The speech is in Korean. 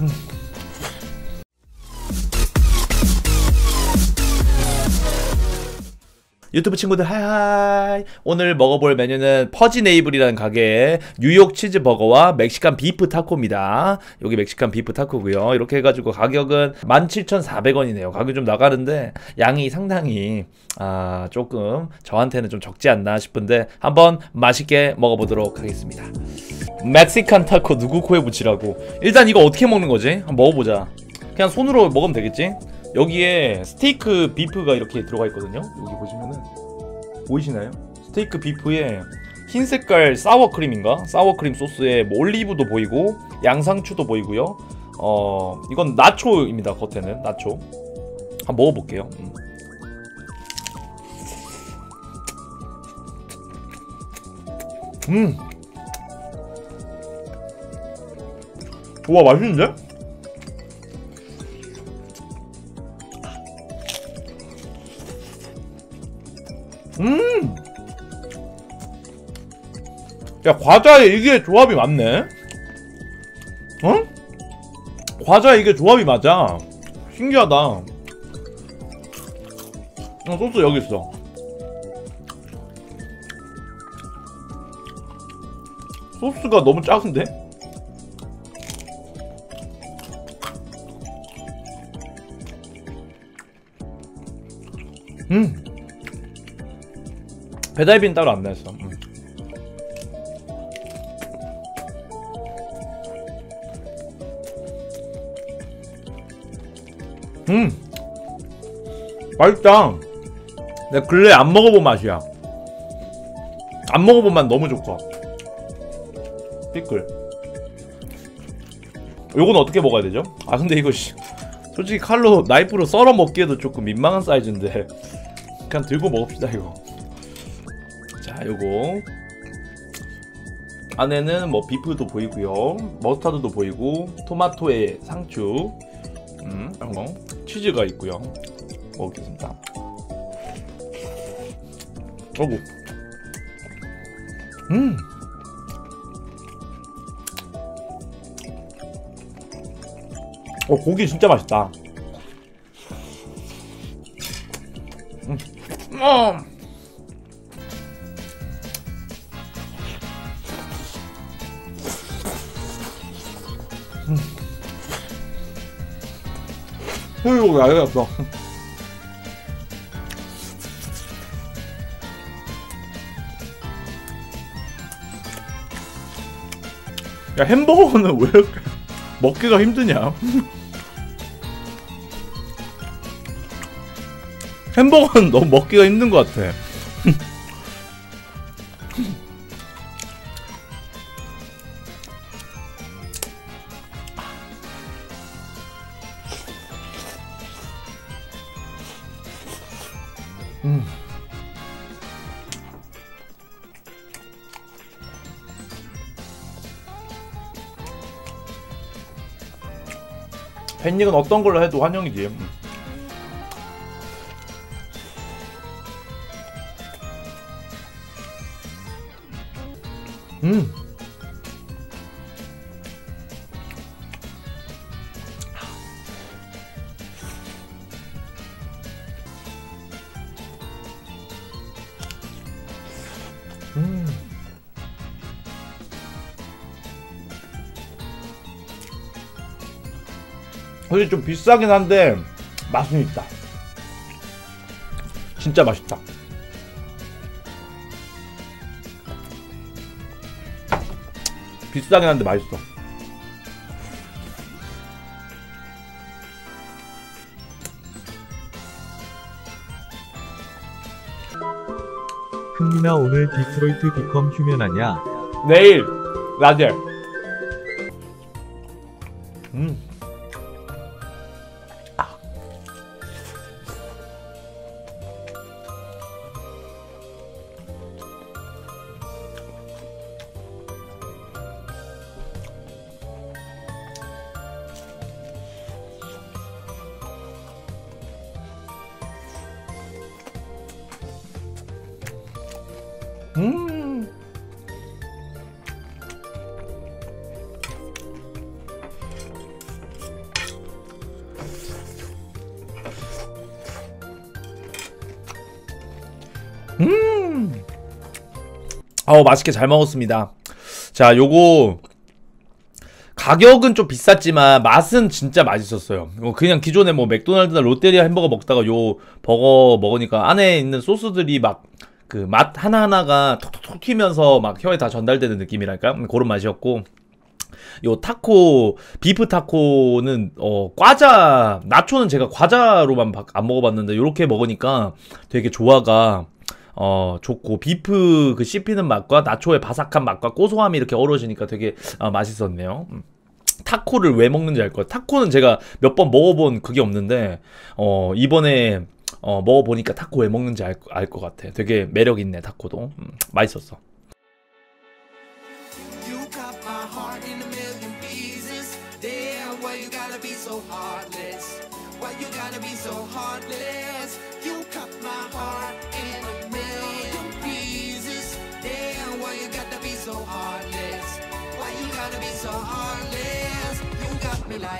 嗯 유튜브 친구들 하이하이. 오늘 먹어볼 메뉴는 퍼지네이블이라는 가게의 뉴욕 치즈버거와 멕시칸 비프 타코입니다. 여기 멕시칸 비프 타코고요. 이렇게 해가지고 가격은 17,400원이네요. 가격이 좀 나가는데 양이 상당히 아 조금 저한테는 좀 적지 않나 싶은데 한번 맛있게 먹어보도록 하겠습니다. 멕시칸 타코 누구 코에 붙이라고? 일단 이거 어떻게 먹는 거지? 한번 먹어보자. 그냥 손으로 먹으면 되겠지? 여기에 스테이크 비프가 이렇게 들어가 있거든요. 여기 보시면은 보이시나요? 스테이크 비프에 흰 색깔 사워크림인가? 사워크림 소스에 뭐 올리브도 보이고 양상추도 보이고요. 어 이건 나초입니다. 겉에는 나초. 한번 먹어볼게요. 음. 음. 우와 맛있는데? 음! 야, 과자에 이게 조합이 맞네? 어? 과자에 이게 조합이 맞아. 신기하다. 어, 소스 여기 있어. 소스가 너무 작은데? 음! 배달비는 따로 안 냈어. 음. 음. 맛있다. 내가 근래 안 먹어본 맛이야. 안 먹어본 맛 너무 좋고. 피클. 요건 어떻게 먹어야 되죠? 아 근데 이거 씨, 솔직히 칼로 나이프로 썰어 먹기에도 조금 민망한 사이즈인데 그냥 들고 먹읍시다 이거. 자 요거. 안에는 뭐 비프도 보이고요. 머스타드도 보이고 토마토의 상추. 음, 이거. 치즈가 있고요. 먹겠습니다. 어구. 음. 어, 고기 진짜 맛있다. 음. 어. 소유욕이 알겠어. 야 햄버거는 왜 이렇게 먹기가 힘드냐? 햄버거는 너무 먹기가 힘든 것 같아. 음. 팬닉은 어떤 걸로 해도 환영이지. 음. 음. 음. 솔직히 좀 비싸긴 한데 맛은 있다. 진짜 맛있다. 비싸긴 한데 맛있어. 흥민아 오늘 디트로이트 비컴 휴면하냐? 내일 라젤. 음. 음. 아 맛있게 잘 먹었습니다. 자, 요거 가격은 좀 비쌌지만 맛은 진짜 맛있었어요 어, 그냥 기존에 뭐 맥도날드나 롯데리아 햄버거 먹다가 요 버거 먹으니까 안에 있는 소스들이 막 그 맛 하나하나가 톡톡톡 튀면서 막 혀에 다 전달되는 느낌이랄까? 음, 그런 맛이었고 요 타코 비프 타코는 어 과자 나초는 제가 과자로만 바- 안 먹어봤는데 요렇게 먹으니까 되게 조화가 어 좋고 비프 그 씹히는 맛과 나초의 바삭한 맛과 고소함이 이렇게 어우러지니까 되게 아, 맛있었네요. 음. 타코를 왜 먹는지 알 거예요. 타코는 제가 몇 번 먹어본 그게 없는데 어 이번에 어 먹어보니까 타코 왜 먹는지 알 것 같아. 되게 매력 있네 타코도 음, 맛있었어. So heartless? Why you gotta be so heartless? You got me like.